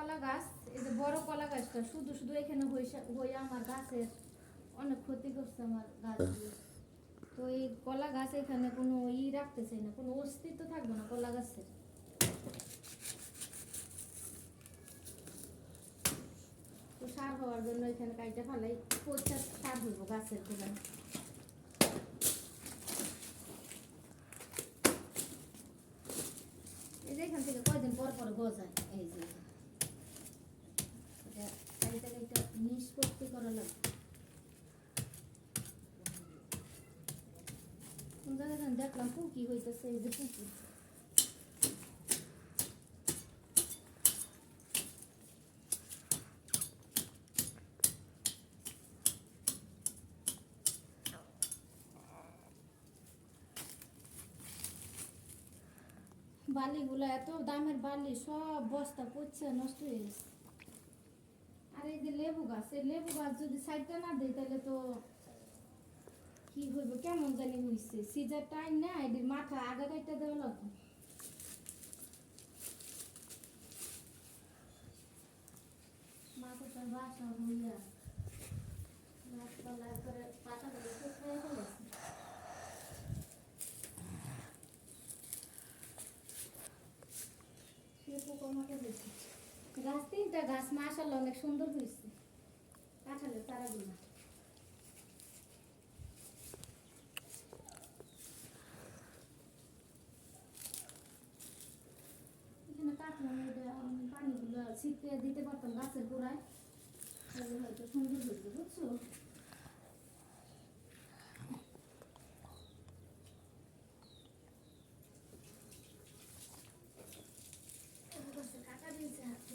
কলা গাছ এই যে বড় কলা গাছটা শুধু শুধু এখানে হইয়া আমার গাছের অনেক ক্ষতি করছে আমার গাছগুলো তো এই কলা গাছ এখানে কোনো ই রাখতেছে না কোনো অস্তিত্ব থাকবে না কলা গাছের। তো সার হওয়ার জন্য এখানে কাইটা ফেলাই পচা সার হইব গাছের গোড়ায় এই যে এখান থেকে কয়দিন পর পর গজায় এই যে এটা কাইটা কাইটা নিষ্পত্তি করা লাগবে। দেখলাম পুকি হইতেছে, এই যে পুকি। বালিগুলো এত দামের বালি, সব বস্তা পচছে নষ্ট হয়ে গেছে। আর এই যে লেবু গাছ, এই লেবু গাছ যদি সাইডটা না দেয়, তাহলে তো কি হইব? কেমন জানি হইছে। সিজার টাইম না এটির মাথা আগা কাইটা দেওয়া লাগবে। মাথাটা বাসা হইয়া গাছপালা করে পাতাগুলো শুকিয়ে ফেলেছে পোকামাকড় বেশি। গাছ তিনটা গাছ মাশাল্লাহ অনেক সুন্দর হয়েছে। কাঁঠালের তারাগুলো। পানিগুলো ছিটিয়ে দিতে পারতাম গাছের গোড়ায়। হয়তো সুন্দর হয়েছে বুঝছ গাছের কাটা দিয়েছে হাতে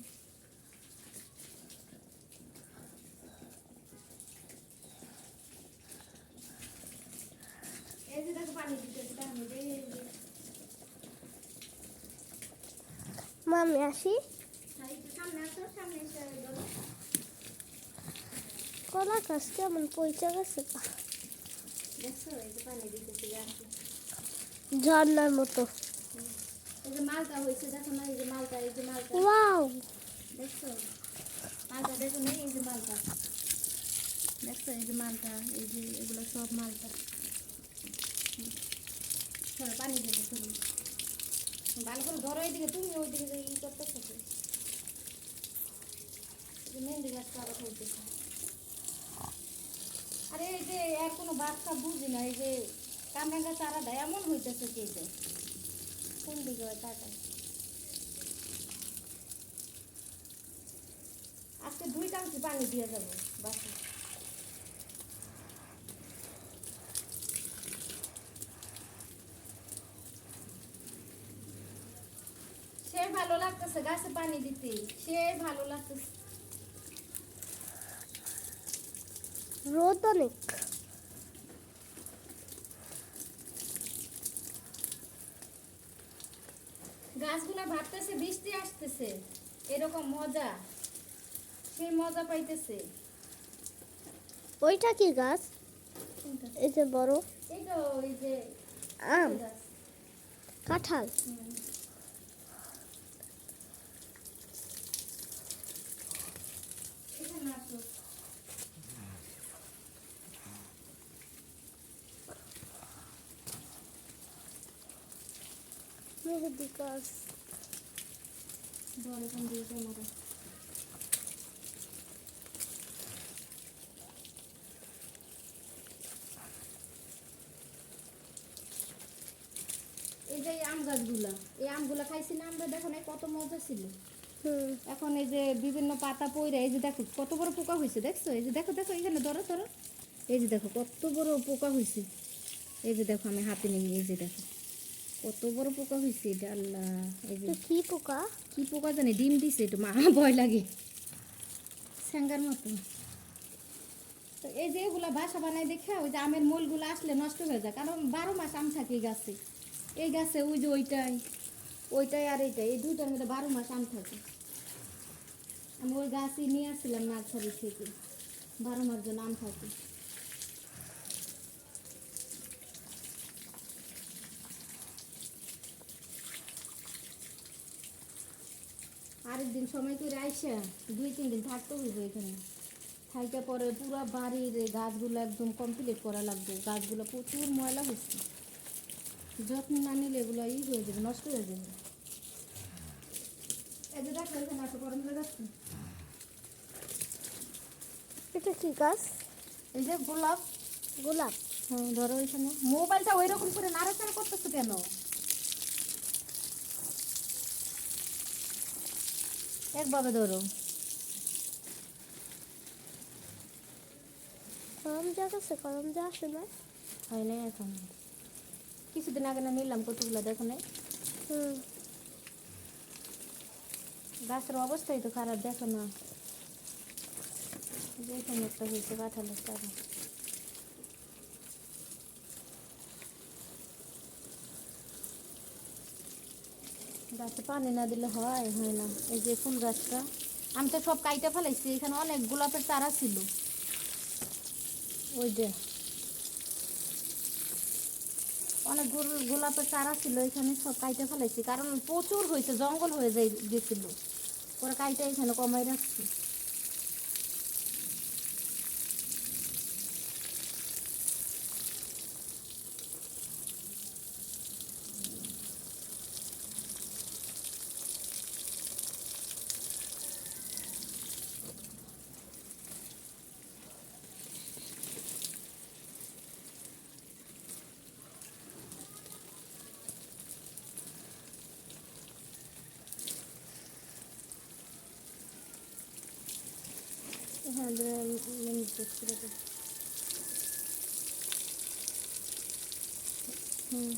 এই যে দেখো পানি দিতেছে তার মধ্যে এই যে মামি আসি। কলা গাছ কেমন পয়সা গেছে ঝর্নার মতো মালটা হয়েছে দেখো না এই যে মালটা, এই যে মালটা ওয়াও দেখছ মালটা দেখো এই যে মালটা দেখছ এই যে মালটা, এই যে এগুলো সব মালটা। সরো পানি দেবো সরো ভালো করে ধরো এইদিকে তুমি ওইদিকে ই করতে থাকো মেহেন্দি গাছটা আবার হইতেছে আরে এই যে আর কোনো বাচ্চা বুঝি না, এই যে কামরাঙ্গা চারাটা এমন হইতেছে কে যে? কোন দিকে হয় তাকায় আজকে দুই টাঙ্কি পানি দিয়ে যাব বাসে সে ভালো লাগতেছে গাছে পানি দিতে। সে ভালো লাগতেছে। রোদ অনেক। গাছগুলা ভাবতেছে বৃষ্টি আসতেছে। এরকম মজা। সেই মজা পাইতেছে। ওইটা কি গাছ? এই যে বড় এই তো ওই যে আম। কাঁঠাল হুম। এখানে আসো। এখান দিয়ে ক্যামেরা। এই যে আম গাছগুলা এই আমগুলা খাইছি না আমরা দেখো না কত মজা ছিল। এখন এই যে বিভিন্ন পাতা পইরা এই যে দেখো কত বড় পোকা হয়েছে দেখছ? এই যে দেখো দেখো এখানে ধরো ধরো। এই যে দেখো কত বড় পোকা হয়েছে এই যে দেখো আমি হাতে নিয়ে এই যে দেখো। কত বড় পোকা হয়েছে এটা আল্লাহ। এই যে কি পোকা? কি পোকা জানে ডিম দিছে একটু মা ভয় লাগে। স্যাঙ্গার মতো। তো এই যে এগুলা বাসা বানাই দেখে ওই যে আমের মূলগুলো আসলে নষ্ট হয়ে যায় কারণ বারো মাস আম থাকে এই গাছে। এই গাছে ওই যে ওইটাই ওইটাই আর এইটাই এই দুইটার মধ্যে বারো মাস আম থাকে। আমি ওই গাছই নিয়ে আসছিলাম নার্সারি থেকে বারো মাস জন্য আম থাকে। আরেকদিন সময় করে আইসা দুই তিন দিন থাকতে হইব এখানে। থাইকা পরে পুরো বাড়ির গাছগুলো একদম কমপ্লিট করা লাগবে। গাছগুলো প্রচুর ময়লা হচ্ছে। যত্ন না নিলে এগুলো ই হয়ে যাবে নষ্ট হয়ে যাবে। এটা কি গাছ? এই যে গোলাপ। গোলাপ। হ্যাঁ ধরো এখানে। মোবাইলটা ওই রকম করে নাড়াচাড়া করতেছো কেন একভাবে ধরো। করম যা আছে করম যা আসে না। হয় নাই এখন। কিছুদিন আগে না নিলাম কতগুলো দেখো নাই? গাছের অবস্থাই তো খারাপ দেখো না। এই যে একটা হয়েছে কাঁঠালের চারা। গাছে পানি না দিলে হয় হয় না। এই যে ফুল গাছটা, আমি তো সব কাইটা ফেলাইছি, এখানে অনেক গোলাপের চারা ছিল। ওই যে অনেক গোলাপের চারা ছিল, এখানে সব কাইটা ফেলাইছি। কারণ প্রচুর হয়েছে জঙ্গল হয়ে যাই গেছিল। পরে কাইটা এখানে কমাই রাখছি। হ্যাঁ হুম।